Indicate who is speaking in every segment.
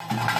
Speaker 1: you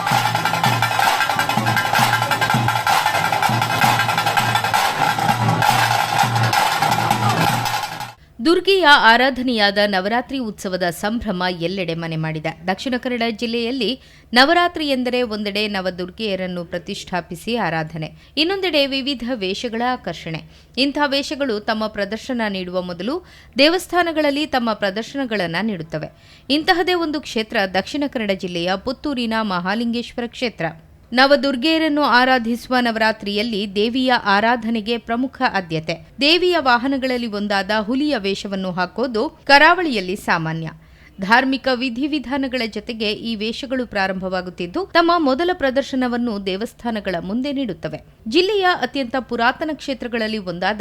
Speaker 1: ದುರ್ಗೆಯ ಆರಾಧನೆಯಾದ Navratri ಉತ್ಸವದ ಸಂಭ್ರಮ ಎಲ್ಲೆಡೆ ಮನೆ ಮಾಡಿದೆ. ದಕ್ಷಿಣ ಕನ್ನಡ ಜಿಲ್ಲೆಯಲ್ಲಿ ನವರಾತ್ರಿ ಎಂದರೆ ಒಂದೆಡೆ ನವದುರ್ಗೆಯರನ್ನು ಪ್ರತಿಷ್ಠಾಪಿಸಿ ಆರಾಧನೆ, ಇನ್ನೊಂದೆಡೆ ವಿವಿಧ ವೇಷಗಳ ಆಕರ್ಷಣೆ. ಇಂಥ ವೇಷಗಳು ತಮ್ಮ ಪ್ರದರ್ಶನ ನೀಡುವ ಮೊದಲು ದೇವಸ್ಥಾನಗಳಲ್ಲಿ ತಮ್ಮ ಪ್ರದರ್ಶನಗಳನ್ನು ನೀಡುತ್ತವೆ. ಇಂತಹದೇ ಒಂದು ಕ್ಷೇತ್ರ ದಕ್ಷಿಣ ಕನ್ನಡ ಜಿಲ್ಲೆಯ ಪುತ್ತೂರಿನ ಮಹಾಲಿಂಗೇಶ್ವರ ಕ್ಷೇತ್ರ. ನವದುರ್ಗೆಯರನ್ನು ಆರಾಧಿಸುವ ನವರಾತ್ರಿಯಲ್ಲಿ ದೇವಿಯ ಆರಾಧನೆಗೆ ಪ್ರಮುಖ ಆದ್ಯತೆ. ದೇವಿಯ ವಾಹನಗಳಲ್ಲಿ ಒಂದಾದ ಹುಲಿಯ ವೇಷವನ್ನು ಹಾಕೋದು ಕರಾವಳಿಯಲ್ಲಿ ಸಾಮಾನ್ಯ. ಧಾರ್ಮಿಕ ವಿಧಿವಿಧಾನಗಳ ಜೊತೆಗೆ ಈ ವೇಷಗಳು ಪ್ರಾರಂಭವಾಗುತ್ತಿದ್ದು, ತಮ್ಮ ಮೊದಲ ಪ್ರದರ್ಶನವನ್ನು ದೇವಸ್ಥಾನಗಳ ಮುಂದೆ ನೀಡುತ್ತವೆ. ಜಿಲ್ಲೆಯ ಅತ್ಯಂತ ಪುರಾತನ ಕ್ಷೇತ್ರಗಳಲ್ಲಿ ಒಂದಾದ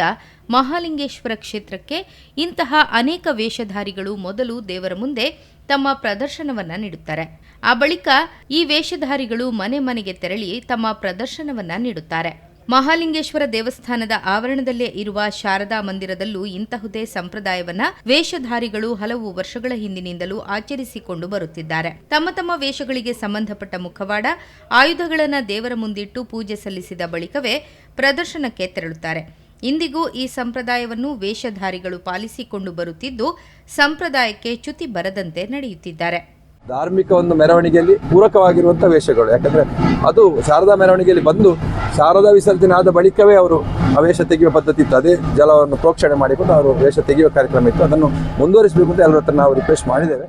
Speaker 1: ಮಹಾಲಿಂಗೇಶ್ವರ ಕ್ಷೇತ್ರಕ್ಕೆ ಇಂತಹ ಅನೇಕ ವೇಷಧಾರಿಗಳು ಮೊದಲು ದೇವರ ಮುಂದೆ ತಮ್ಮ ಪ್ರದರ್ಶನವನ್ನ ನೀಡುತ್ತಾರೆ. ಆ ಬಳಿಕ ಈ ವೇಷಧಾರಿಗಳು ಮನೆ ಮನೆಗೆ ತೆರಳಿ ತಮ್ಮ ಪ್ರದರ್ಶನವನ್ನ ನೀಡುತ್ತಾರೆ. ಮಹಾಲಿಂಗೇಶ್ವರ ದೇವಸ್ಥಾನದ ಆವರಣದಲ್ಲೇ ಇರುವ ಶಾರದಾ ಮಂದಿರದಲ್ಲೂ ಇಂತಹುದೇ ಸಂಪ್ರದಾಯವನ್ನ ವೇಷಧಾರಿಗಳು ಹಲವು ವರ್ಷಗಳ ಹಿಂದಿನಿಂದಲೂ ಆಚರಿಸಿಕೊಂಡು ಬರುತ್ತಿದ್ದಾರೆ. ತಮ್ಮ ತಮ್ಮ ವೇಷಗಳಿಗೆ ಸಂಬಂಧಪಟ್ಟ ಮುಖವಾಡ, ಆಯುಧಗಳನ್ನು ದೇವರ ಮುಂದಿಟ್ಟು ಪೂಜೆ ಸಲ್ಲಿಸಿದ ಬಳಿಕವೇ ಪ್ರದರ್ಶನಕ್ಕೆ ತೆರಳುತ್ತಾರೆ. ಇಂದಿಗೂ ಈ ಸಂಪ್ರದಾಯವನ್ನು ವೇಷಧಾರಿಗಳು ಪಾಲಿಸಿಕೊಂಡು ಬರುತ್ತಿದ್ದು, ಸಂಪ್ರದಾಯಕ್ಕೆ ಚ್ಯುತಿ ಬರದಂತೆ ನಡೆಯುತ್ತಿದ್ದಾರೆ.
Speaker 2: ಧಾರ್ಮಿಕ ಒಂದು ಮೆರವಣಿಗೆಯಲ್ಲಿ ಪೂರಕವಾಗಿರುವಂಥ ವೇಷಗಳು. ಯಾಕಂದ್ರೆ ಅದು ಶಾರದಾ ಮೆರವಣಿಗೆಯಲ್ಲಿ ಬಂದು ಶಾರದಾ ವಿಸರ್ಜನೆ ಆದ ಬಳಿಕವೇ ಅವರು ಆ ವೇಷ ತೆಗೆಯುವ ಪದ್ಧತಿ ಇತ್ತು. ಅದೇ ಜಲವನ್ನು ಪ್ರೋಕ್ಷಣೆ ಮಾಡಿಕೊಂಡು ಅವರು ವೇಷ ತೆಗೆಯುವ ಕಾರ್ಯಕ್ರಮ ಇತ್ತು. ಅದನ್ನು ಮುಂದುವರಿಸಬೇಕು ಅಂತ ಎಲ್ಲರ ಹತ್ರ ನಾವು ರಿಕ್ವೆಸ್ಟ್ ಮಾಡಿದ್ದೇವೆ.